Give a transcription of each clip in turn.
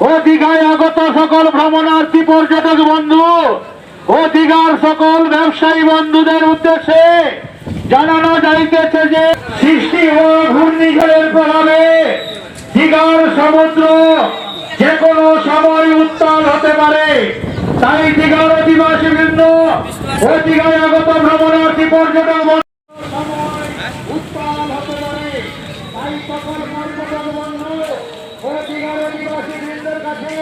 ও দীঘায় আগত সকল ভ্রমণার্থী পর্যটক বন্ধু ও দীঘার সকল ব্যবসায়ী বন্ধুদের উদ্দেশ্যে জানানো যাইতেছে যে সৃষ্টি ও ঘূর্ণিঝড়ের প্রভাবে দীঘার সমুদ্র যে কোনো সময় উত্তাল হতে পারে। তাই দীঘার অধিবাসী বৃন্দ ও দীঘায় আগত ভ্রমণার্থী পর্যটক বন্ধু উত্তাল হতে পারে তাই সকল পর্যটক বন্ধু ও দীঘার অধিবাসী বৃন্দের কাছে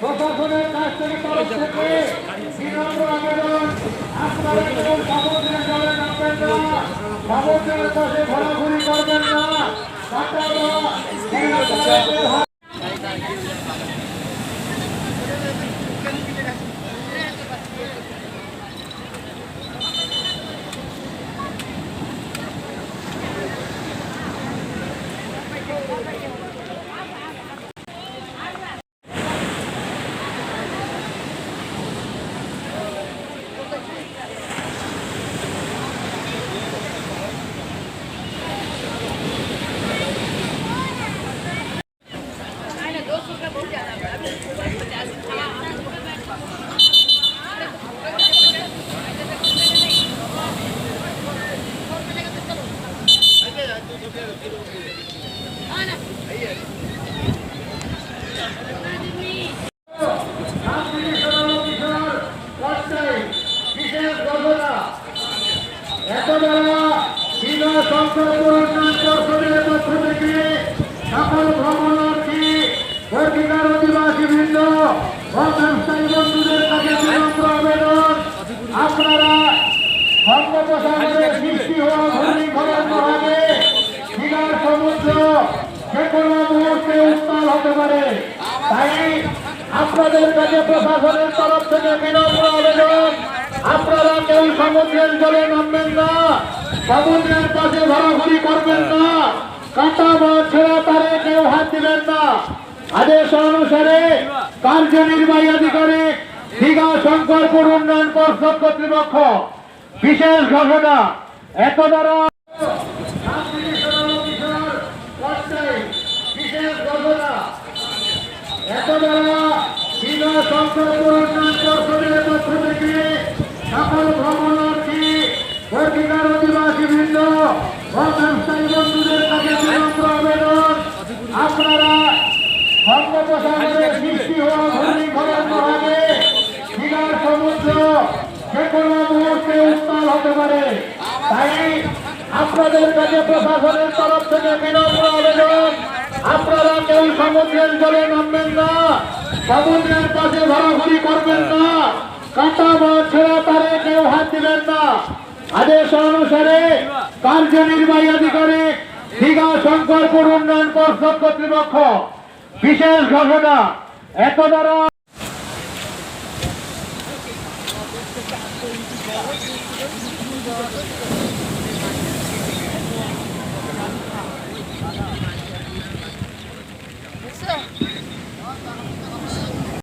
প্রশাসনের কাছ থেকে তরফ থেকে বিনম্র আবেদন আপনারা কেবল সমুদ্রের জলে নামবেন না। সমুদ্রের কাছে ঘোরাঘুরি করবেন না। আপনারা বঙ্গোপসাগরে সৃষ্টি হওয়া ঘূর্ণিঝড়ের প্রভাবে দীঘার সমুদ্র যে কোনো মুহূর্তে উত্তাল হতে পারে তাই আপনাদের কাছে প্রশাসনের তরফ থেকে বিনম্র আবেদন আপনারা কেউ সমুদ্রের জলে নামবেন না। সমুদ্রের পাশে ঘোরাঘুরি করবেন না। কাঁটা বা ছেঁড়া তারে কেউ হাত দিবেন না। আদেশ অনুসারে কার্যনির্বাহী আধিকারিক দীঘা শঙ্করপুর উন্নয়ন পর্ষদ কর্তৃপক্ষ বিশেষ ঘোষণা এত দ্বারা এত দ্বারা দীঘা শঙ্করপুর উন্নয়ন পর্ষদের পক্ষ থেকে সকল ভ্রমণার্থী পত্রিকার অধিবাসী বৃন্দ ও ব্যবসায়ী বন্ধুদের কাছে বিনম্র আবেদন আপনারা বঙ্গোপসাগরে সৃষ্টি হওয়া ঘূর্ণিঝড়ের প্রভাবে দীঘার সমুদ্র যে কোনো মুহূর্তে উত্তাল হতে পারে তাই আপনাদের কাছে প্রশাসনের তরফ থেকে বিনম্র আবেদন আপনারা কেউ সমুদ্রের জলে নামবেন না সমুদ্রের পাশে আদেশ অনুসারে কার্যনির্বাহী আধিকারিক দীঘা শঙ্করপুর উন্নয়ন পর্ষদ কর্তৃপক্ষ বিশেষ ঘোষণা এত দ্বারা